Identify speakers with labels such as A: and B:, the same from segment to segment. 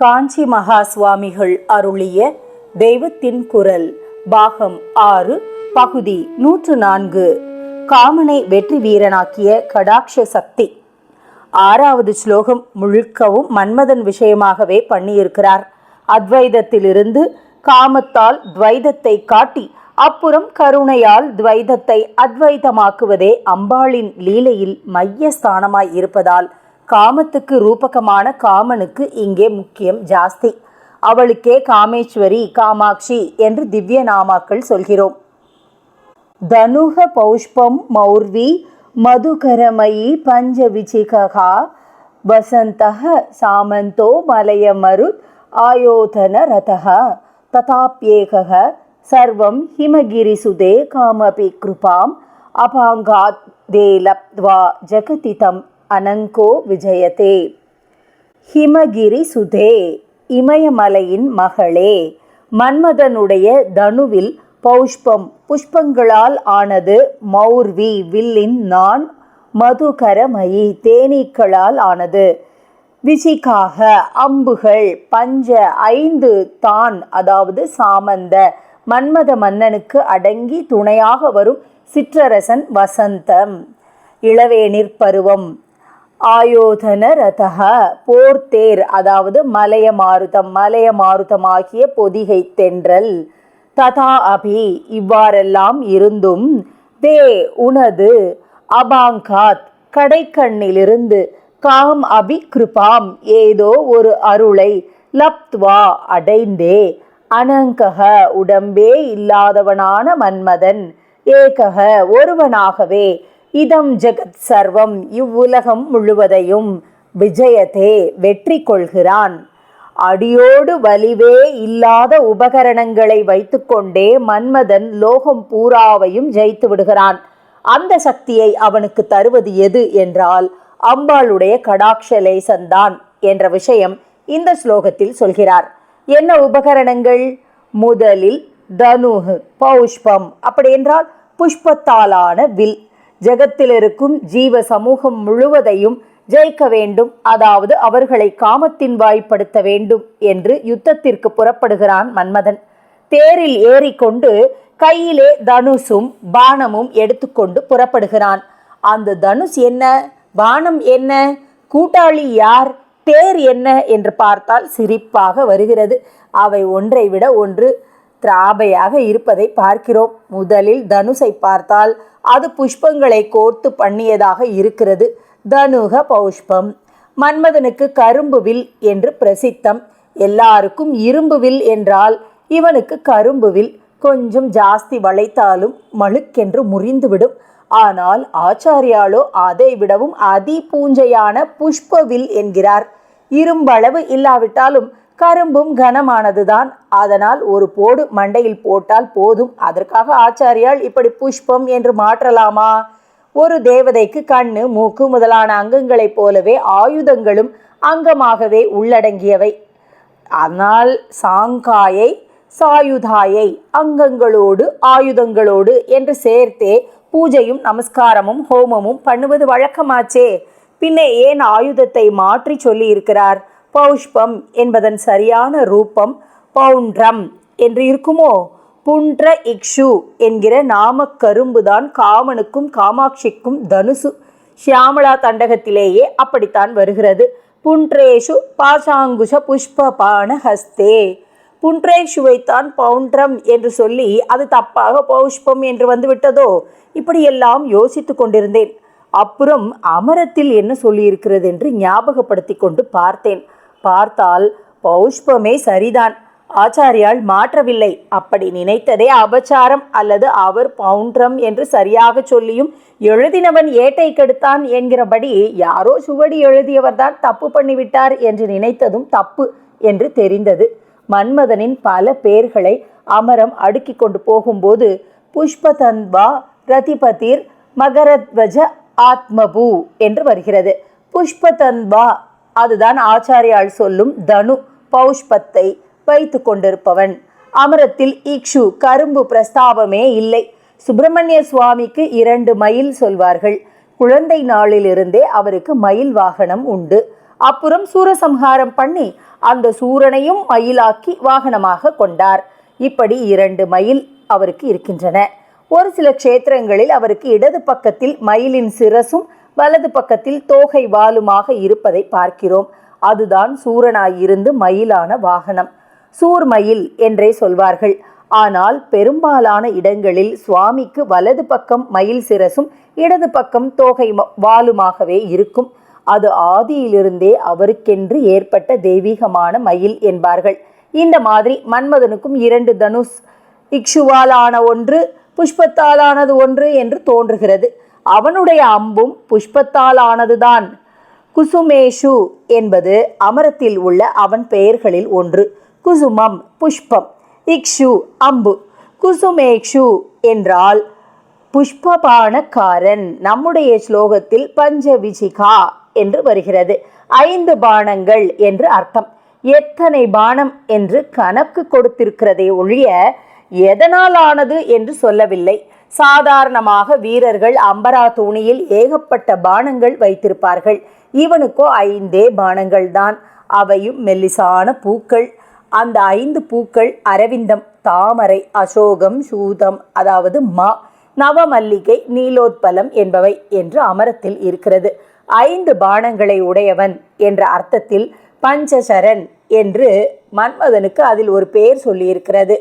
A: காஞ்சி மகா சுவாமிகள் அருளிய தெய்வத்தின் குரல் பாகம் ஆறு பகுதி நூற்று நான்கு. காமனை வெற்றி வீரனாக்கிய கடாட்ச சக்தி. ஆறாவது ஸ்லோகம் முழுக்கவும் மன்மதன் விஷயமாகவே பண்ணியிருக்கிறார். அத்வைதத்திலிருந்து காமத்தால் துவைதத்தை காட்டி அப்புறம் கருணையால் துவைதத்தை அத்வைதமாக்குவதே அம்பாளின் லீலையில் மைய ஸ்தானமாய் இருப்பதால் காமத்துக்கு ரூபகமான காமனுக்கு இங்கே முக்கியம் ஜாஸ்தி. அவளுக்கே காமேஸ்வரி காமாட்சி என்று திவ்ய நாமாக்கள் சொல்கிறோம். தனுக பௌஷ்பம் மௌர்வி மதுகரமயி பஞ்சவிச்சிகா வசந்தः சாமந்தோ மலயமருத் ஆயோதன ரதக ததாப்யேக சர்வம் ஹிமகிரிசுதே காமபி கிருபாம் அபாங்காத் தே லப்த்வா ஜகதி தம் அனங்கோ விஜயதே ஹிமகிரி சுதே இமயமலையின் மகளே மன்மதனுடைய தனுவில் பௌஷ்பம் புஷ்பங்களால் ஆனது மௌர்வி வில்லின் நான் மதுகரமயி தேனீக்களால் ஆனது. விசிகாக அம்புகள் பஞ்ச ஐந்து தான் அதாவது சாமந்த மன்மத மன்னனுக்கு அடங்கி துணையாக வரும் சிற்றரசன் வசந்தம். இளவேனிற் பருவம் ஆயோதன ரதக போர்த்தேர் அதாவது மலைய மாருதம் மலைய மாருதமாகிய பொதிகை தென்றல். ததா அபி இவ்வாறெல்லாம் இருந்தும் தே உனது அபாங்காத் கடைக்கண்ணிலிருந்து காம் அபி கிருபாம் ஏதோ ஒரு அருளை லப்த்வா அடைந்தே. அனங்கக உடம்பே இல்லாதவனான மன்மதன் ஏகக ஒருவனாகவே இதம் ஜெகத் சர்வம் இவ்வுலகம் முழுவதையும் விஜயத்தே வெற்றி கொள்கிறான். அடியோடு வலிவே இல்லாத உபகரணங்களை வைத்துக்கொண்டே மன்மதன் லோகம் பூராவையும் ஜெயித்து விடுகிறான். அந்த சக்தியை அவனுக்கு தருவது எது என்றால் அம்பாளுடைய கடாட்ச தான் என்ற விஷயம் இந்த ஸ்லோகத்தில் சொல்கிறார். என்ன உபகரணங்கள்? முதலில் தனுகு பௌஷ்பம். அப்படி என்றால் புஷ்பத்தாலான வில். ஜெகத்தில் இருக்கும் ஜீவ சமூகம் முழுவதையும் ஜெயிக்க வேண்டும். அதாவது அவர்களை காமத்தின் வாய்ப்படுத்த வேண்டும் என்று யுத்தத்திற்கு புறப்படுகிறான் மன்மதன். தேரில் ஏறிக்கொண்டு கையிலே தனுசும் பானமும் எடுத்துக்கொண்டு புறப்படுகிறான். அந்த தனுஷ் என்ன? பானம் என்ன? கூட்டாளி யார்? தேர் என்ன? என்று பார்த்தால் சிரிப்பாக வருகிறது. அவை ஒன்றை விட ஒன்று திராபையாக இருப்பதை பார்க்கிறோம். முதலில் தனுஷை பார்த்தால் அது புஷ்பங்களை கோர்த்து பண்ணியதாக இருக்கிறது. தனுக பௌஷ்பம். மன்மதனுக்கு கரும்புவில் என்று பிரசித்தம். எல்லாருக்கும் இரும்புவில் என்றால் இவனுக்கு கரும்புவில் கொஞ்சம் ஜாஸ்தி வளைத்தாலும் மழுக்கென்று முறிந்துவிடும். ஆனால் ஆச்சாரியாலோ அதை விடவும் அதி பூஞ்சையான புஷ்பவில் என்கிறார். இரும்பளவு இல்லாவிட்டாலும் கரும்பும் கனமானதுதான். அதனால் ஒரு போடு மண்டையில் போட்டால் போதும். அதற்காக ஆச்சாரியால் இப்படி புஷ்பம் என்று மாற்றலாமா? ஒரு தேவதைக்கு கண்ணு மூக்கு முதலான அங்கங்களைப் போலவே ஆயுதங்களும் அங்கமாகவே உள்ளடங்கியவை. ஆனால் சாங்காயை சாயுதாயை அங்கங்களோடு ஆயுதங்களோடு என்று சேர்த்தே பூஜையும் நமஸ்காரமும் ஹோமமும் பண்ணுவது வழக்கமாச்சே. பின்னே ஏன் ஆயுதத்தை மாற்றி சொல்லி இருக்கிறார் பௌஷ்பம் என்பதன் சரியான ரூபம் பவுண்ட்ரம் என்று இருக்குமோ? புன்ற இக்ஷு என்கிற நாம கரும்புதான் காமனுக்கும் காமாட்சிக்கும் தனுசு. ஷியாமளா தண்டகத்திலேயே அப்படித்தான் வருகிறது. புன்றேஷு பாசாங்குஷ புஷ்பபான ஹஸ்தே. புன்றேஷுவைத்தான் பவுண்ட்ரம் என்று சொல்லி அது தப்பாக பௌஷ்பம் என்று வந்து விட்டதோ இப்படியெல்லாம் யோசித்து கொண்டிருந்தேன். அப்புறம் அமரத்தில் என்ன சொல்லியிருக்கிறது என்று ஞாபகப்படுத்தி கொண்டு பார்த்தேன். பார்த்தால் பௌஷ்பமே சரிதான். ஆச்சாரியால் மாற்றவில்லை. அப்படி நினைத்ததே அபச்சாரம் அல்லது அவர் பவுண்ட்ரம் என்று சரியாக சொல்லியும் எழுதினவன் ஏட்டை கெடுத்தான் என்கிறபடி யாரோ சுவடி எழுதியவர்தான் தப்பு பண்ணிவிட்டார் என்று நினைத்ததும் தப்பு என்று தெரிந்தது. மன்மதனின் பல பேர்களை அமரம் அடுக்கி கொண்டு போகும்போது புஷ்பதன்வா ரதிபதிர் மகரத்வஜ ஆத்மபூ என்று வருகிறது. புஷ்பதன்வா அதுதான் ஆச்சாரியால் சொல்லும் தனு பௌஷ்பத்தை வைத்து கொண்டிருப்பவன். அமரத்தில் இக்ஷு கரும்பு பிரஸ்தாபமே இல்லை. சுப்பிரமணிய சுவாமிக்கு இரண்டு மைல் சொல்வார்கள். குழந்தை நாளிலிருந்தே அவருக்கு மயில் வாகனம் உண்டு. அப்புறம் சூரசம்ஹாரம் பண்ணி அந்த சூரனையும் மயிலாக்கி வாகனமாக கொண்டார். இப்படி இரண்டு மயில் அவருக்கு இருக்கின்றன. ஒரு சில க்ஷேத்திரங்களில் அவருக்கு இடது பக்கத்தில் மயிலின் சிரசும் வலது பக்கத்தில் தோகை வாலுமாக இருப்பதை பார்க்கிறோம். அதுதான் சூரனாயிருந்து மயிலான வாகனம். சூர்மயில் என்றே சொல்வார்கள். ஆனால் பெரும்பாலான இடங்களில் சுவாமிக்கு வலது பக்கம் மயில் சிரசும் இடது பக்கம் தோகை ம- வாலுமாகவே இருக்கும். அது ஆதியிலிருந்தே அவருக்கென்று ஏற்பட்ட தெய்வீகமான மயில் என்பார்கள். இந்த மாதிரி மன்மதனுக்கும் இரண்டு தனுஷ் இக்ஷுவாலான ஒன்று புஷ்பத்தாலானது ஒன்று என்று தோன்றுகிறது. அவனுடைய அம்பும் புஷ்பத்தால் ஆனதுதான் குசுமேஷு என்பது அமரத்தில் உள்ள அவன் பெயர்களில் ஒன்று. குசுமம் புஷ்பம் இக்ஷு அம்பு. குசுமேக்ஷு என்றால் புஷ்பபானக்காரன். நம்முடைய ஸ்லோகத்தில் பஞ்சவிஜிகா என்று வருகிறது. ஐந்து பானங்கள் என்று அர்த்தம். எத்தனை பானம் என்று கணக்கு கொடுத்திருக்கிறதே ஒழிய எதனால் ஆனது என்று சொல்லவில்லை. சாதாரணமாக வீரர்கள் அம்பரா தூணியில் ஏகப்பட்ட பானங்கள் வைத்திருப்பார்கள். இவனுக்கோ ஐந்தே பானங்கள் தான் அவையும் மெல்லிசான பூக்கள். அந்த ஐந்து பூக்கள் அரவிந்தம் தாமரை அசோகம் சூதம் அதாவது மா நவமல்லிகை நீலோத்பலம் என்பவை என்று அமரத்தில் இருக்கிறது. ஐந்து பானங்களை உடையவன் என்ற அர்த்தத்தில் பஞ்சசரன் என்று மன்மதனுக்கு அதில் ஒரு பெயர் சொல்லியிருக்கிறது.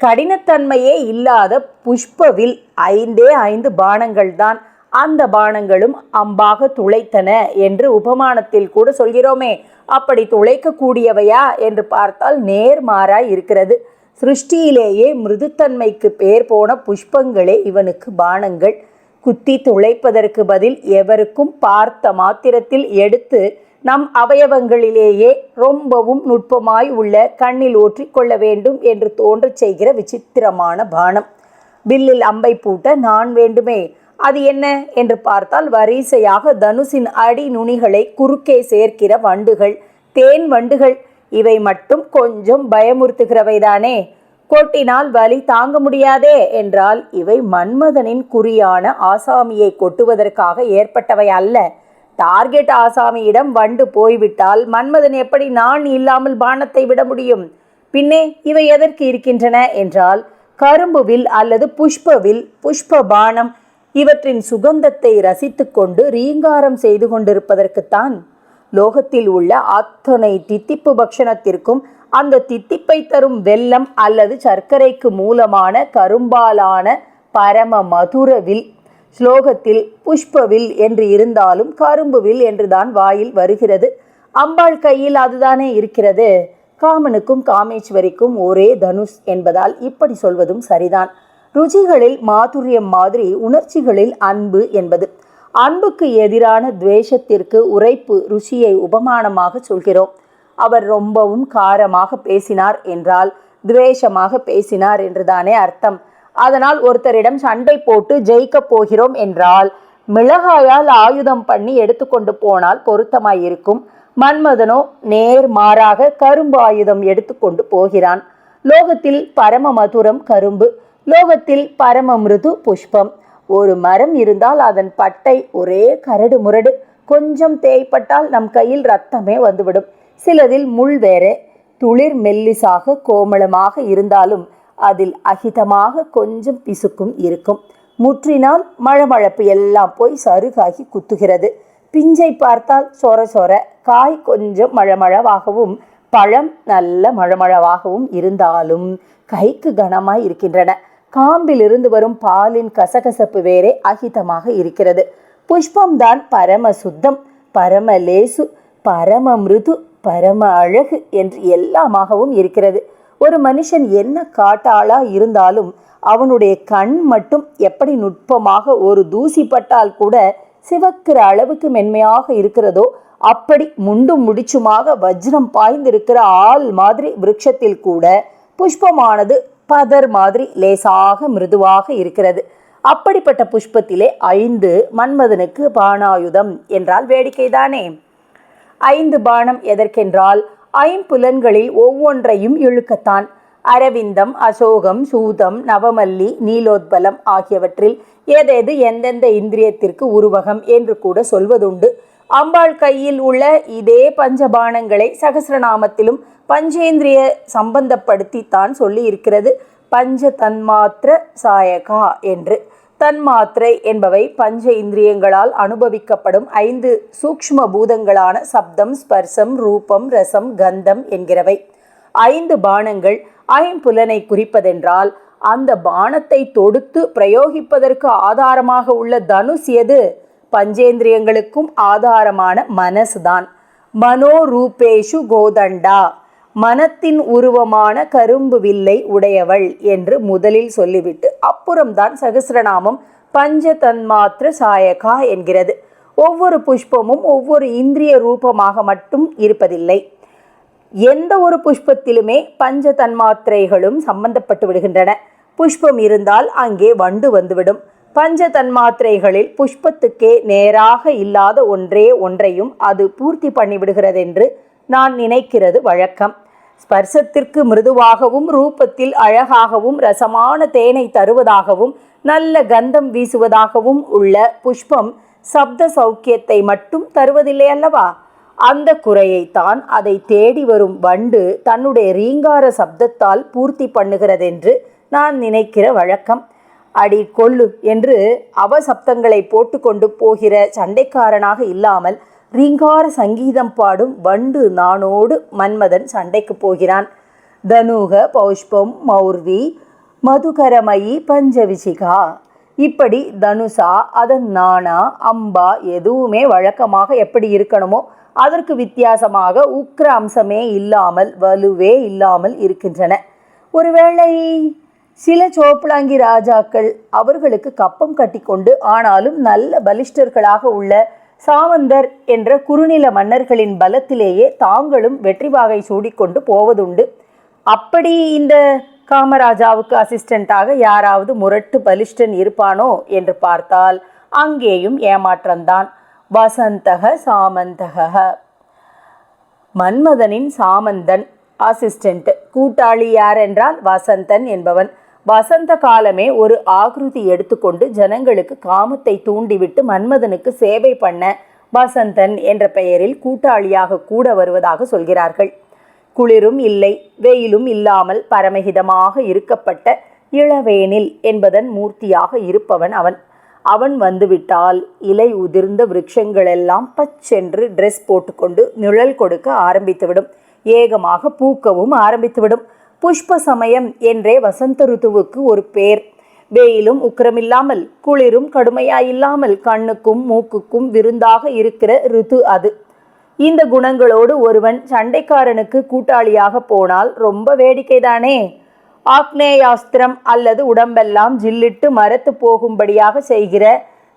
A: கடினத்தன்மையே இல்லாத புஷ்பவில் ஐந்தே ஐந்து பானங்கள் தான் அந்த பானங்களும் அம்பாக துளைத்தன என்று உபமானத்தில் கூட சொல்கிறோமே. அப்படி துளைக்கக்கூடியவையா என்று பார்த்தால் நேர்மாறாய் இருக்கிறது. சிருஷ்டியிலேயே மிருதுத்தன்மைக்கு பேர் போன புஷ்பங்களே இவனுக்கு பானங்கள். குத்தி துளைப்பதற்கு பதில் எவருக்கும் பார்த்த மாத்திரத்தில் எடுத்து நம் அவயவங்களிலேயே ரொம்பவும் நுட்பமாய் உள்ள கண்ணில் ஒற்றிக்கொள்ள வேண்டும் என்று தோன்றச் செய்கிற விசித்திரமான பானம். பில்லில் அம்பை பூட்ட நான் வேண்டுமே அது என்ன? என்று பார்த்தால் வரிசையாக தனுசின் அடி நுனிகளை குறுக்கே சேர்க்கிற வண்டுகள் தேன் வண்டுகள். இவை மட்டும் கொஞ்சம் பயமுறுத்துகிறவைதானே? கொட்டினால் வலி தாங்க முடியாதே என்றால் இவை மன்மதனின் குறியான ஆசாமியை கொட்டுவதற்காக ஏற்பட்டவை அல்ல. டார்கெட் ஆசாமியிடம் வண்டு போய்விட்டால் மன்மதன் எப்படி நான் இல்லாமல் பானத்தை விட முடியும்? பின்னே இவை எதற்கு இருக்கின்றன என்றால் கரும்புவில் அல்லது புஷ்பவில் புஷ்ப பானம் இவற்றின் சுகந்தத்தை ரசித்துக்கொண்டு ரீங்காரம் செய்து கொண்டிருப்பதற்குத்தான். லோகத்தில் உள்ள அத்தனை தித்திப்பு பக்ஷணத்திற்கும் அந்த தித்திப்பை தரும் வெல்லம் அல்லது சர்க்கரைக்கு மூலமான கரும்பாலான பரம மதுரவில் ஸ்லோகத்தில் புஷ்பவில் என்று இருந்தாலும் கரும்புவில் என்றுதான் வாயில் வருகிறது. அம்பாள் கையில் அதுதானே இருக்கிறது. காமனுக்கும் காமேஸ்வரிக்கும் ஒரே தனுஷ் என்பதால் இப்படி சொல்வதும் சரிதான். ருச்சிகளில் மாதுரியம் மாதிரி உணர்ச்சிகளில் அன்பு என்பது. அன்புக்கு எதிரான துவேஷத்திற்கு உரைப்பு ருசியை உபமானமாக சொல்கிறோம். அவர் ரொம்பவும் காரமாக பேசினார் என்றால் துவேஷமாக பேசினார் என்றுதானே அர்த்தம். அதனால் ஒருத்தரிடம் சண்டை போட்டு ஜெயிக்கப் போகிறோம் என்றால் மிளகாயால் ஆயுதம் பண்ணி எடுத்துக்கொண்டு போனால் பொருத்தமாயிருக்கும் மன்மதனோ நேர் மாறாக கரும்பு ஆயுதம் எடுத்துக்கொண்டு போகிறான். லோகத்தில் பரம மதுரம் கரும்பு லோகத்தில் பரம மிருது புஷ்பம். ஒரு மரம் இருந்தால் அதன் பட்டை ஒரே கரடு முரடு கொஞ்சம் தேய்ப்பட்டால் நம் கையில் ரத்தமே வந்துவிடும். சிலதில் முள் வேற துளிர் மெல்லிசாக கோமளமாக இருந்தாலும் அதில் அகிதமாக கொஞ்சம் பிசுக்கும் இருக்கும். முற்றினால் மழமழப்பு எல்லாம் போய் சருகாகி குத்துகிறது. பிஞ்சை பார்த்தால் சொர சொர காய் கொஞ்சம் மழமழவாகவும் பழம் நல்ல மழமழவாகவும் இருந்தாலும் கைக்கு கனமாய் இருக்கின்றன. காம்பிலிருந்து வரும் பாலின் கசகசப்பு வேறே அகிதமாக இருக்கிறது. புஷ்பம்தான் பரம சுத்தம் பரம லேசு பரம மிருது பரம அழகு என்று எல்லாமாகவும் இருக்கிறது. ஒரு மனுஷன் என்ன காட்டாளா இருந்தாலும் அவனுடைய கண் மட்டும் எப்படி நுட்பமாக ஒரு தூசி பட்டால் கூட சிவக்கிற அளவுக்கு மென்மையாக இருக்கிறதோ அப்படி முண்டும் முடிச்சுமாக வஜ்ரம் பாய்ந்திருக்கிற ஆள் மாதிரி விருட்சத்தில் கூட புஷ்பமானது பதர் மாதிரி லேசாக மிருதுவாக இருக்கிறது. அப்படிப்பட்ட புஷ்பத்திலே ஐந்து மன்மதனுக்கு பானாயுதம் என்றால் வேடிக்கைதானே? ஐந்து பானம் எதற்கென்றால் ஐம்புலன்களில் ஒவ்வொன்றையும் இழுக்கத்தான். அரவிந்தம் அசோகம் சூதம் நவமல்லி நீலோத்பலம் ஆகியவற்றில் ஏதேது எந்தெந்த இந்திரியத்திற்கு உருவகம் என்று கூட சொல்வதுண்டு. அம்பாள் கையில் உள்ள இதே பஞ்சபானங்களை சகசிரநாமத்திலும் பஞ்சேந்திரிய சம்பந்தப்படுத்தித்தான் சொல்லி இருக்கிறது பஞ்ச தன்மாத்திர சாயகா என்று. தன்மாத்திரை என்பவை பஞ்ச இந்திரியங்களால் அனுபவிக்கப்படும் ஐந்து சூக்ஷ்ம பூதங்களான சப்தம் ஸ்பர்சம் ரூபம் ரசம் கந்தம் என்கிறவை. ஐந்து பானங்கள் ஐம்புலனை குறிப்பதென்றால் அந்த பானத்தை தொடுத்து பிரயோகிப்பதற்கு ஆதாரமாக உள்ள தனுஷ் எது? பஞ்சேந்திரியங்களுக்கும் ஆதாரமான மனசுதான். மனோரூபேஷு கோதண்டா. மனத்தின் உருவமான கரும்பு வில்லை உடையவள் என்று முதலில் சொல்லிவிட்டு அப்புறம்தான் சகசிரநாமம் பஞ்ச தன்மாத்திர சாயகா என்கிறது. ஒவ்வொரு புஷ்பமும் ஒவ்வொரு இந்திரிய ரூபமாக மட்டும் இருப்பதில்லை. எந்த ஒரு புஷ்பத்திலுமே பஞ்ச தன்மாத்திரைகளும் சம்பந்தப்பட்டு விடுகின்றன. புஷ்பம் இருந்தால் அங்கே வண்டு வந்துவிடும். பஞ்ச தன்மாத்திரைகளில் புஷ்பத்துக்கே நேராக இல்லாத ஒன்றே ஒன்றையும் அது பூர்த்தி பண்ணிவிடுகிறது என்று நான் நினைக்கிறது வழக்கம். ஸ்பர்சத்திற்கு மிருதுவாகவும் ரூபத்தில் அழகாகவும் ரசமான தேனை தருவதாகவும் நல்ல கந்தம் வீசுவதாகவும் உள்ள புஷ்பம் சப்த சௌக்கியத்தை மட்டும் தருவதில்லை அல்லவா? அந்த குறையைத்தான் அதை தேடி வரும் வண்டு தன்னுடைய ரீங்கார சப்தத்தால் பூர்த்தி பண்ணுகிறதென்று நான் நினைக்கிற வழக்கம். அடி கொள்ளு என்று அவசப்தங்களை போட்டுக்கொண்டு போகிற சண்டைக்காரனாக இல்லாமல் ரீங்கார சங்கீதம் பாடும் வண்டு நானோடு மன்மதன் சண்டைக்கு போகிறான். தனுக பௌஷ்பம் மௌர்வி மதுகரமயி பஞ்சவிசிகா. இப்படி தனுஷா அதன் நானா அம்பா எதுவுமே வழக்கமாக எப்படி இருக்கணுமோ அதற்கு வித்தியாசமாக உக்ர அம்சமே இல்லாமல் வலுவே இல்லாமல் இருக்கின்றன. ஒருவேளை சில சோப்பலாங்கி ராஜாக்கள் அவர்களுக்கு கப்பம் கட்டிக்கொண்டு ஆனாலும் நல்ல பலிஷ்டர்களாக உள்ள சாமந்தர் என்ற குறுநில மன்னர்களின் பலத்திலேயே தாங்களும் வெற்றி வாகை சூடிக்கொண்டு போவதுண்டு. அப்படி இந்த காமராஜாவுக்கு அசிஸ்டண்டாக யாராவது முரட்டு பலிஷ்டன் இருப்பானோ என்று பார்த்தால் அங்கேயும் ஏமாற்றம்தான். வசந்தக சாமந்தக மன்மதனின் சாமந்தன் அசிஸ்டண்ட் கூட்டாளி யார் என்றால் வசந்தன் என்பவன். வசந்த காலமே ஒரு ஆகிருதி எடுத்துக்கொண்டு ஜனங்களுக்கு காமத்தை தூண்டிவிட்டு மன்மதனுக்கு சேவை பண்ண வசந்தன் என்ற பெயரில் கூட்டாளியாக கூட வருவதாக சொல்கிறார்கள். குளிரும் இல்லை வெயிலும் இல்லாமல் பரமஹிதமாக இருக்கப்பட்ட இளவேனில் என்பதன் மூர்த்தியாக இருப்பவன் அவன். அவன் வந்துவிட்டால் இலை உதிர்ந்த விருட்சங்களெல்லாம் பச்சென்று ட்ரெஸ் போட்டுக்கொண்டு நிழல் கொடுக்க ஆரம்பித்துவிடும். ஏகமாக பூக்கவும் ஆரம்பித்துவிடும். புஷ்ப சமயம் என்றே வசந்த ருத்துவுக்கு ஒரு பேர். வெயிலும் உக்கிரமில்லாமல் குளிரும் கடுமையாயில்லாமல் கண்ணுக்கும் மூக்குக்கும் விருந்தாக இருக்கிற ருத்து அது. இந்த குணங்களோடு ஒருவன் சண்டைக்காரனுக்கு கூட்டாளியாக போனால் ரொம்ப வேடிக்கைதானே? ஆக்னேயாஸ்திரம் அல்லது உடம்பெல்லாம் ஜில்லிட்டு மரத்து போகும்படியாக செய்கிற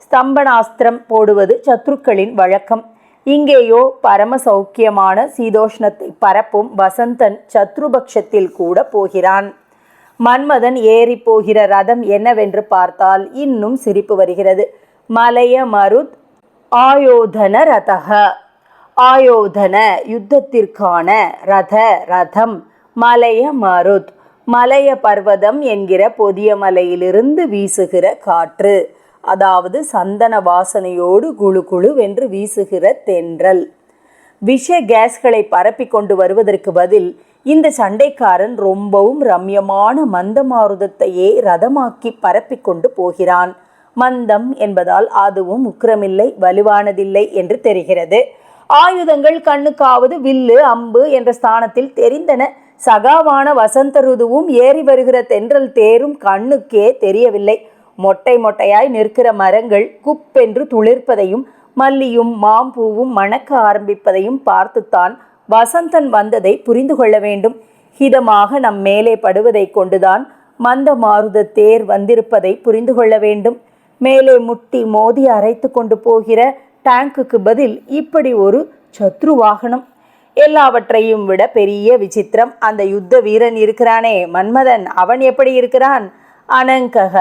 A: ஸ்தம்பனாஸ்திரம் போடுவது சத்ருக்களின் வழக்கம். இங்கேயோ பரம சௌக்கியமான சீதோஷ்ணத்தை பரப்பும் வசந்தன் சத்ருபக்ஷத்தில் கூட போகிறான். மன்மதன் ஏறி போகிற ரதம் என்னவென்று பார்த்தால் இன்னும் சிரிப்பு வருகிறது. மலைய மருத் ஆயோதன ரதக. ஆயோதன யுத்தத்திற்கான ரத ரதம். மலைய மருத். மலைய பர்வதம் என்கிற பொதிய மலையிலிருந்து வீசுகிற காற்று. அதாவது சந்தன வாசனையோடு குழு குழுவென்று வீசுகிற தென்றல். விஷ கேஸ்களை பரப்பி கொண்டு வருவதற்கு பதில் இந்த சண்டைக்காரன் ரொம்பவும் ரம்யமான மந்த மாருதத்தையே ரதமாக்கி பரப்பி கொண்டு போகிறான். மந்தம் என்பதால் அதுவும் உக்கிரமில்லை வலுவானதில்லை என்று தெரிகிறது. ஆயுதங்கள் கண்ணுக்காவது வில்லு அம்பு என்ற ஸ்தானத்தில் தெரிந்தன. சகாவான வசந்த ருதுவும் ஏறி வருகிற தென்றல் தேரும் கண்ணுக்கே தெரியவில்லை. மொட்டை மொட்டையாய் நிற்கிற மரங்கள் குப்பென்று துளிர்ப்பதையும் மல்லியும் மாம்பூவும் மணக்க ஆரம்பிப்பதையும் பார்த்துத்தான் வசந்தன் வந்ததை புரிந்து கொள்ள வேண்டும். ஹிதமாக நம் மேலே படுவதைக் கொண்டுதான் மந்த மாருத தேர் வந்திருப்பதை புரிந்து கொள்ள வேண்டும். மேலே முட்டி மோதி அரைத்து கொண்டு போகிற டேங்குக்கு பதில் இப்படி ஒரு சத்ரு வாகனம். எல்லாவற்றையும் விட பெரிய விசித்திரம். அந்த யுத்த வீரன் இருக்கிறானே மன்மதன் அவன் எப்படி இருக்கிறான்? அனங்கக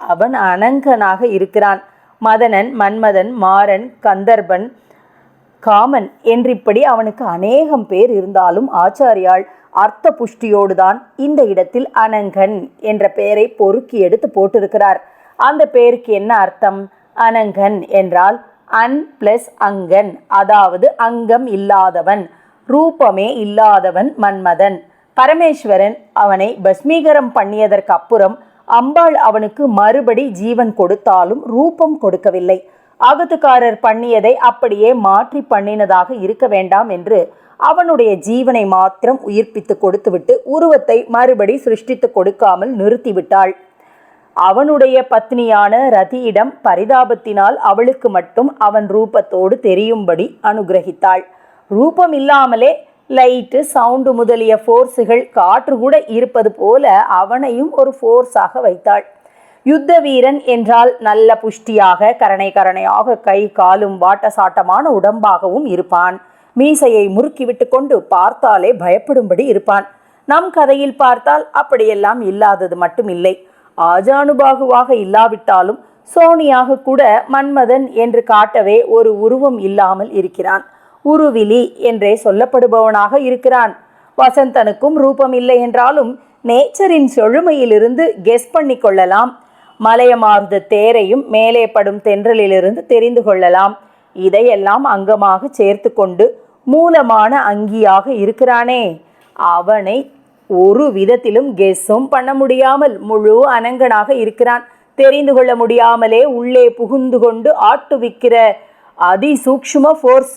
A: அவன் அனங்கனாக இருக்கிறான். மதனன் மன்மதன் மாறன் கந்தர்பன் காமன் என்றிப்படி அவனுக்கு அநேகம் பேர் இருந்தாலும் ஆச்சாரியால் அர்த்த புஷ்டியோடுதான் இந்த இடத்தில் அனங்கன் என்ற பெயரை பொறுக்கி எடுத்து போட்டிருக்கிறார். அந்த பெயருக்கு என்ன அர்த்தம்? அனங்கன் என்றால் அன் பிளஸ் அங்கன் அதாவது அங்கம் இல்லாதவன் ரூபமே இல்லாதவன் மன்மதன். பரமேஸ்வரன் அவனை பஸ்மீகரம் பண்ணியதற்கு அப்புறம் அம்பாள் அவனுக்கு மறுபடி ஜீவன் கொடுத்தாலும் ரூபம் கொடுக்கவில்லை. ஆபத்துக்காரர் பண்ணியதை அப்படியே மாற்றி பண்ணினதாக இருக்க வேண்டாம் என்று அவனுடைய ஜீவனை மாத்திரம் உயிர்ப்பித்து கொடுத்துவிட்டு உருவத்தை மறுபடி சிருஷ்டித்து கொடுக்காமல் நிறுத்திவிட்டாள். அவனுடைய பத்னியான ரதியிடம் பரிதாபத்தினால் அவளுக்கு மட்டும் அவன் ரூபத்தோடு தெரியும்படி அனுகிரகித்தாள். ரூபம் இல்லாமலே லைட்டு சவுண்டு முதலிய ஃபோர்ஸுகள் காற்று கூட இருப்பது போல அவனையும் ஒரு ஃபோர்ஸாக வைத்தாள். யுத்த வீரன் என்றால் நல்ல புஷ்டியாக கரணை கரணையாக கை காலும் வாட்டசாட்டமான உடம்பாகவும் இருப்பான். மீசையை முறுக்கிவிட்டு கொண்டு பார்த்தாலே பயப்படும்படி இருப்பான். நம் கதையில் பார்த்தால் அப்படியெல்லாம் இல்லாதது மட்டும் இல்லை. ஆஜானுபாகுவாக இல்லாவிட்டாலும் சோனியாக கூட மன்மதன் என்று காட்டவே ஒரு உருவம் இல்லாமல் இருக்கிறான். உருவிலி என்றே சொல்லப்படுபவனாக இருக்கிறான். வசந்தனுக்கும் ரூபம் இல்லை என்றாலும் நேச்சரின் செழுமையிலிருந்து கெஸ் பண்ணி கொள்ளலாம். மலையமார்ந்த தேரையும் மேலே படும் தென்றலிலிருந்து தெரிந்து கொள்ளலாம். இதையெல்லாம் அங்கமாக சேர்த்து கொண்டு மூலமான அங்கியாக இருக்கிறானே. அவனை ஒரு விதத்திலும் கெஸ்ஸும் பண்ண முடியாமல் முழு அனங்கனாக இருக்கிறான். தெரிந்து கொள்ள முடியாமலே உள்ளே புகுந்து கொண்டு ஆட்டுவிக்கிற அதிசூக்ஷ்ம ஃபோர்ஸ்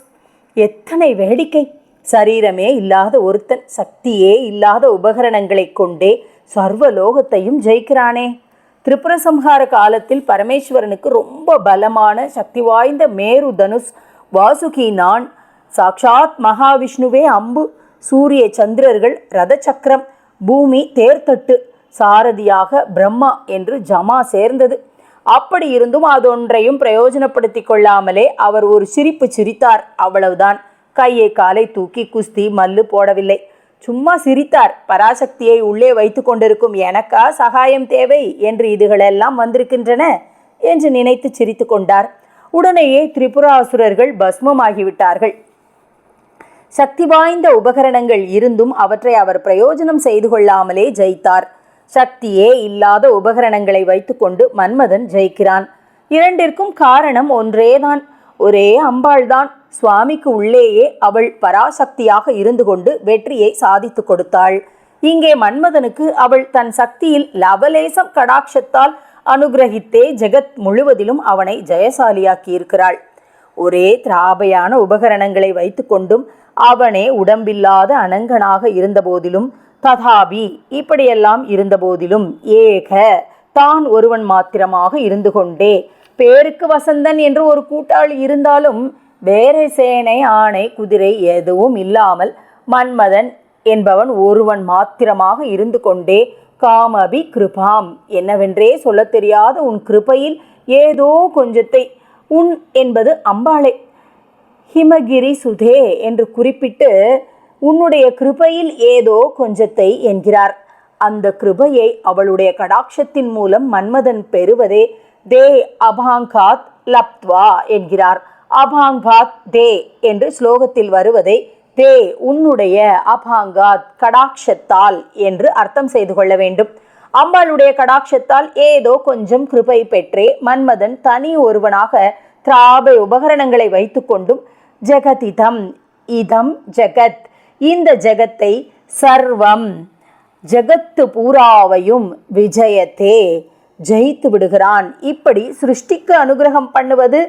A: எத்தனை வேடிக்கை? சரீரமே இல்லாத ஒருத்தன் சக்தியே இல்லாத உபகரணங்களைக் கொண்டே சர்வ லோகத்தையும் ஜெயிக்கிறானே. திரிபுர சம்ஹார காலத்தில் பரமேஸ்வரனுக்கு ரொம்ப பலமான சக்தி வாய்ந்த மேரு தனுஷ் வாசுகி நான் சாக்ஷாத் மகாவிஷ்ணுவே அம்பு சூரிய சந்திரர்கள் ரத சக்கரம் பூமி தேர்தட்டு சாரதியாக பிரம்மா என்று ஜமா சேர்ந்தது. அப்படி இருந்தும் அதொன்றையும் பிரயோஜனப்படுத்தி கொள்ளாமலே அவர் ஒரு சிரிப்பு சிரித்தார். அவ்வளவுதான். கையை காலை தூக்கி குஸ்தி மல்லு போடவில்லை. சும்மா சிரித்தார். பராசக்தியை உள்ளே வைத்து கொண்டிருக்கும் எனக்கா சகாயம் தேவை? என்று இதுகளெல்லாம் வந்திருக்கின்றன என்று நினைத்து சிரித்து கொண்டார். உடனேயே திரிபுராசுரர்கள் பஸ்மமாகிவிட்டார்கள். சக்தி வாய்ந்த உபகரணங்கள் இருந்தும் அவற்றை அவர் பிரயோஜனம் செய்து கொள்ளாமலே ஜெயித்தார். சக்தியே இல்லாத உபகரணங்களை வைத்துக்கொண்டு மன்மதன் ஜெயிக்கிறான். இரண்டிற்கும் காரணம் ஒன்றேதான். ஒரே அம்பாள்தான். சுவாமிக்கு உள்ளேயே அவள் பராசக்தியாக இருந்து கொண்டு வெற்றியை சாதித்து கொடுத்தாள். இங்கே மன்மதனுக்கு அவள் தன் சக்தியில் லவலேசம் கடாட்சத்தால் அனுகிரகித்தே ஜெகத் முழுவதிலும் அவனை ஜெயசாலியாக்கி இருக்கிறாள் ஒரே திராபையான உபகரணங்களை வைத்துக்கொண்டும் அவனே உடம்பில்லாத அனங்கனாக இருந்தபோதிலும் ததாபி இப்படியெல்லாம் இருந்தபோதிலும் ஏக தான் ஒருவன் மாத்திரமாக இருந்து கொண்டே பேருக்கு வசந்தன் என்று ஒரு கூட்டாளி இருந்தாலும் வேறு சேனை ஆணை குதிரை எதுவும் இல்லாமல் மன்மதன் என்பவன் ஒருவன் மாத்திரமாக இருந்து கொண்டே காமபி கிருபாம் என்னவென்றே சொல்லத் தெரியாத உன் கிருபையில் ஏதோ கொஞ்சத்தை உன் என்பது அம்பாளை ஹிமகிரி சுதே என்று குறிப்பிட்டு உன்னுடைய கிருபையில் ஏதோ கொஞ்சத்தை என்கிறார். அந்த கிருபையை அவளுடைய கடாட்சத்தின் மூலம் மன்மதன் பெறுவதே தே அபாங்காத் லப்த்வா என்கிறார். அபாங்காத் தே என்று ஸ்லோகத்தில் வருவதை தே உன்னுடைய அபாங்காத் கடாட்சத்தால் என்று அர்த்தம் செய்து கொள்ள வேண்டும். அம்பாளுடைய கடாட்சத்தால் ஏதோ கொஞ்சம் கிருபை பெற்றே மன்மதன் தனி ஒருவனாக திராபை உபகரணங்களை வைத்துக்கொண்டும் ஜெகதிதம் இதம் ஜெகத் இந்த ஜெகத்தை சர்வம். ஜெகத்து பூராவையும் விஜயத்தே ஜெயித்து விடுகிறான். இப்படி சிருஷ்டிக்கு அனுகிரகம் பண்ணுவது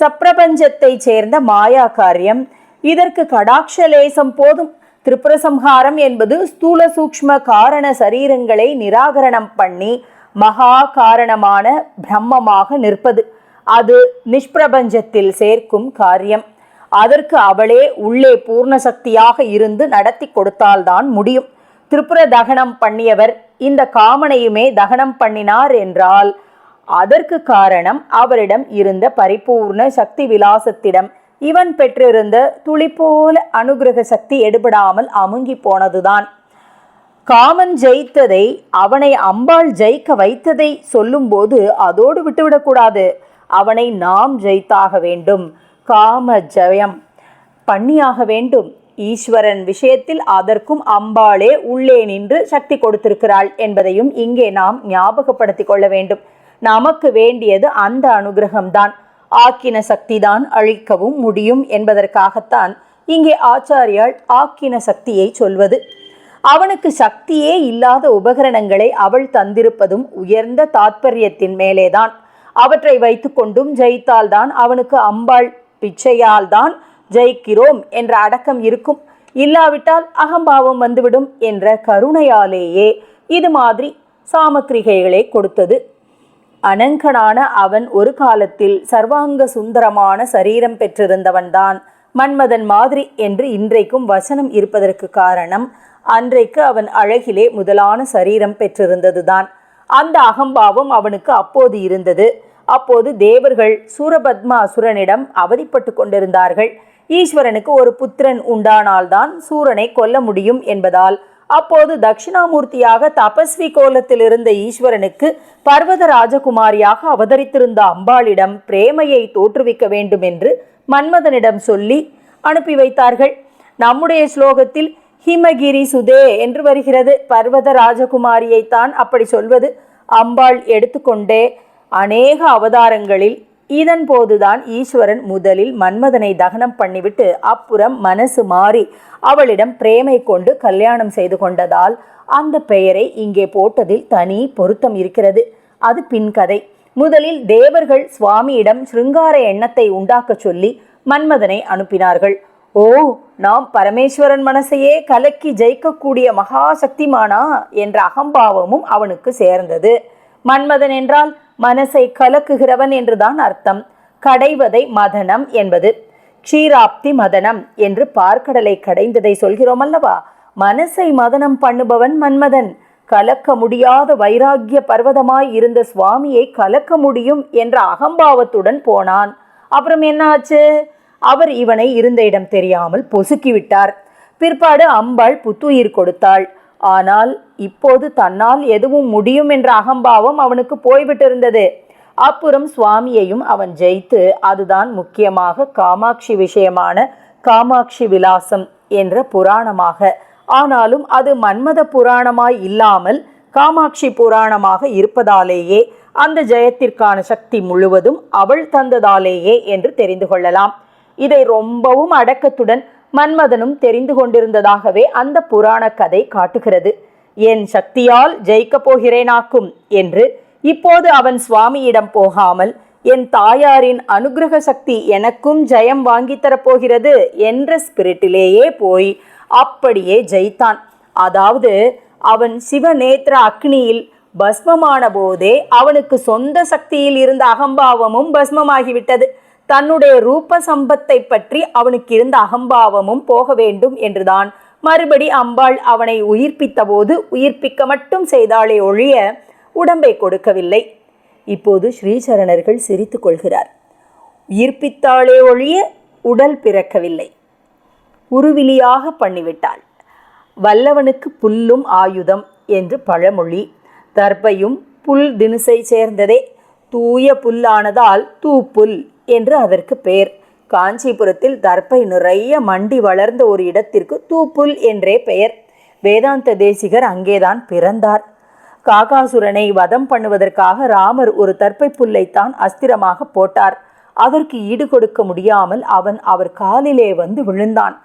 A: சப்பிரபஞ்சத்தை சேர்ந்த மாயா காரியம். இதற்கு கடாட்சலேசம் போதும். திரிபுரசம்ஹாரம் என்பது ஸ்தூல சூக்ஷ்ம காரண சரீரங்களை நிராகரணம் பண்ணி மகா காரணமான பிரம்மமாக நிற்பது. அது நிஷ்பிரபஞ்சத்தில் சேர்க்கும் காரியம். அதற்கு அவளே உள்ளே பூர்ண சக்தியாக இருந்து நடத்தி கொடுத்தால்தான் முடியும். திரிபுர தகனம் பண்ணியவர் இந்த காமனையுமே தகனம் பண்ணினார் என்றால் அதற்கு காரணம் அவரிடம் இருந்த பரிபூர்ண சக்தி விலாசத்திடம். இவன் பெற்றிருந்த துளி போல அனுகிரக சக்தி எடுபடாமல் அமுங்கி போனதுதான். காமன் ஜெயித்ததை அவனை அம்பாள் ஜெயிக்க வைத்ததை சொல்லும்போது அதோடு விட்டுவிடக்கூடாது. அவனை நாம் ஜெயித்தாக வேண்டும். காம ஜயம் பண்ணியாக வேண்டும். ஈஸ்வரன் விஷயத்தில் அதற்கும் அம்பாளே உள்ளே நின்று சக்தி கொடுத்திருக்கிறாள் என்பதையும் இங்கே நாம் ஞாபகப்படுத்திக் கொள்ள வேண்டும். நமக்கு வேண்டியது அந்த அனுகிரகம்தான். ஆக்கின சக்திதான் அழிக்கவும் முடியும் என்பதற்காகத்தான் இங்கே ஆச்சாரியால் ஆக்கின சக்தியை சொல்வது. அவனுக்கு சக்தியே இல்லாத உபகரணங்களை அவள் தந்திருப்பதும் உயர்ந்த தாத்பரியத்தின் மேலேதான். அவற்றை வைத்துக்கொண்டும் ஜெயித்தால்தான் அவனுக்கு அம்பாள் பிச்சையால் தான் ஜெயிக்கிறோம் என்ற அடக்கம் இருக்கும். இல்லாவிட்டால் அகம்பாவம் வந்துவிடும் என்ற கருணையாலேயே இது மாதிரி சாமக்கிரிகைகளை கொடுத்தது. அனங்கனான அவன் ஒரு காலத்தில் சர்வாங்க சுந்தரமான சரீரம் பெற்றிருந்தவன்தான். மன்மதன் மாதிரி என்று இன்றைக்கும் வசனம் இருப்பதற்கு காரணம் அன்றைக்கு அவன் அழகிலே முதலான சரீரம் பெற்றிருந்ததுதான். அந்த அகம்பாவம் அவனுக்கு அப்போது இருந்தது. அப்போது தேவர்கள் சூரபத்மா அசுரனிடம் அவதிப்பட்டு கொண்டிருந்தார்கள். ஈஸ்வரனுக்கு ஒரு புத்திரன் உண்டானால்தான் சூரனை கொல்ல முடியும் என்பதால் அப்போது தட்சிணாமூர்த்தியாக தபஸ்வி கோலத்தில் இருந்த ஈஸ்வரனுக்கு பர்வத ராஜகுமாரியாக அவதரித்திருந்த அம்பாளிடம் பிரேமையை தோற்றுவிக்க வேண்டும் என்று மன்மதனிடம் சொல்லி அனுப்பி வைத்தார்கள். நம்முடைய ஸ்லோகத்தில் ஹிமகிரி சுதே என்று வருகிறது. பர்வத ராஜகுமாரியைத்தான் அப்படி சொல்வது. அம்பாள் எடுத்துக்கொண்டே அநேக அவதாரங்களில் இதன் போதுதான் ஈஸ்வரன் முதலில் மன்மதனை தகனம் பண்ணிவிட்டு அப்புறம் மனசு மாறி அவளிடம் பிரேமை கொண்டு கல்யாணம் செய்து கொண்டதால் அந்த பெயரை இங்கே போட்டதில் தனி பொருத்தம் இருக்கிறது. அது பின்கதை முதலில் தேவர்கள் சுவாமியிடம் சிருங்கார எண்ணத்தை உண்டாக்கச் சொல்லி மன்மதனை அனுப்பினார்கள். ஓ நாம் பரமேஸ்வரன் மனசையே கலக்கி ஜெயிக்கக்கூடிய மகாசக்திமானா என்ற அகம்பாவமும் அவனுக்கு சேர்ந்தது. மன்மதன் என்றால் மனசை கலக்குகிறவன் என்றுதான் அர்த்தம். கடைவதை மதனம் என்பது க்ஷீராப்தி மதனம் என்று பார்க்கடலை கடைந்ததை சொல்கிறோம் அல்லவா? மனசை மதனம் பண்ணுபவன் மன்மதன். கலக்க முடியாத வைராகிய பர்வதமாய் இருந்த சுவாமியை கலக்க முடியும் என்ற அகம்பாவத்துடன் போனான். அப்புறம் என்ன ஆச்சு அவர் இவனை இருந்த இடம் தெரியாமல் பொசுக்கிவிட்டார் பிற்பாடு அம்பாள் புத்துயிர் கொடுத்தாள். ஆனால் இப்போது தன்னால் எதுவும் முடியும் என்ற அகம்பாவம் அவனுக்கு போய்விட்டிருந்தது. அப்புறம் சுவாமியையும் அவன் ஜெயித்து அதுதான் முக்கியமாக காமாட்சி விஷயமான காமாட்சி விலாசம் என்ற புராணமாக. ஆனாலும் அது மன்மத புராணமாய் இல்லாமல் காமாட்சி புராணமாக இருப்பதாலேயே அந்த ஜெயத்திற்கான சக்தி முழுவதும் அவள் தந்ததாலேயே என்று தெரிந்து கொள்ளலாம். இதை ரொம்பவும் அடக்கத்துடன் மன்மதனும் தெரிந்து கொண்டிருந்ததாகவே அந்த புராண கதை காட்டுகிறது. என் சக்தியால் ஜெயிக்கப் போகிறேனாக்கும் என்று இப்போது அவன் சுவாமியிடம் போகாமல் என் தாயாரின் அனுகிரக சக்தி எனக்கும் ஜெயம் வாங்கித் தரப்போகிறது என்ற ஸ்பிரிட்டிலேயே போய் அப்படியே ஜெயித்தான். அதாவது அவன் சிவநேத்திர அக்னியில் பஸ்மமான போதே அவனுக்கு சொந்த சக்தியில் இருந்த அகம்பாவமும் பஸ்மமாகிவிட்டது. தன்னுடைய ரூப சம்பத்தை பற்றி அவனுக்கு இருந்த அகம்பாவமும் போக வேண்டும் என்றுதான். மறுபடி அம்பாள் அவனை உயிர்ப்பித்த போது உயிர்ப்பிக்க மட்டும் செய்தாலே ஒழிய உடம்பை கொடுக்கவில்லை. இப்போது ஸ்ரீசரணர்கள் சிரித்து கொள்கிறார். உயிர்ப்பித்தாளே ஒழிய உடல் பிறக்கவில்லை. உருவிலியாக பண்ணிவிட்டாள். வல்லவனுக்கு புல்லும் ஆயுதம் என்று பழமொழி. தர்பையும் புல் தினுசை சேர்ந்ததே. தூய புல்லானதால் தூப்புல். என்று அதற்கு பெயர் காஞ்சிபுரத்தில் தர்பை நிறைய மண்டி வளர்ந்த ஒரு இடத்திற்கு தூப்புல் என்றே பெயர். வேதாந்த தேசிகர் அங்கேதான் பிறந்தார். காகாசுரனை வதம் பண்ணுவதற்காக ராமர் ஒரு தர்ப்பை புல்லைத்தான் அஸ்திரமாக போட்டார். அதற்கு ஈடு கொடுக்க முடியாமல் அவன் அவர் காலிலே வந்து விழுந்தான்.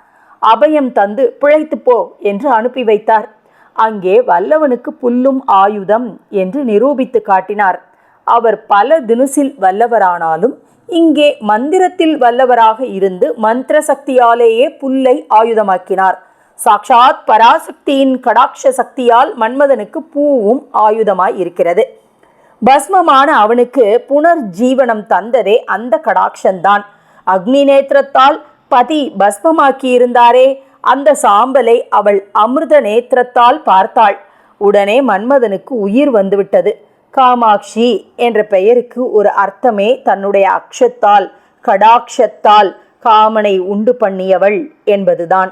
A: அபயம் தந்து பிழைத்து போ என்று அனுப்பி வைத்தார். அங்கே வல்லவனுக்கு புல்லும் ஆயுதம் என்று நிரூபித்து காட்டினார். அவர் பல தினுசில் வல்லவரானாலும் இங்கே மந்திரத்தில் வல்லவராக இருந்து மந்திர சக்தியாலேயே புல்லை ஆயுதமாக்கினார். சாக்ஷாத் பராசக்தியின் கடாட்ச சக்தியால் மன்மதனுக்கு பூவும் ஆயுதமாய் இருக்கிறது. பஸ்மமான அவனுக்கு புனர்ஜீவனம் தந்ததே அந்த கடாட்சந்தான். அக்னி நேத்திரத்தால் பதி பஸ்மமாக்கி இருந்தாரே அந்த சாம்பலை அவள் அமிர்த நேத்திரத்தால் பார்த்தாள். உடனே மன்மதனுக்கு உயிர் வந்துவிட்டது. காமாட்சி என்ற பெயருக்கு ஒரு அர்த்தமே தன்னுடைய அக்ஷத்தால் கடாட்சத்தால் காமனை உண்டு பண்ணியவள் என்பதுதான்.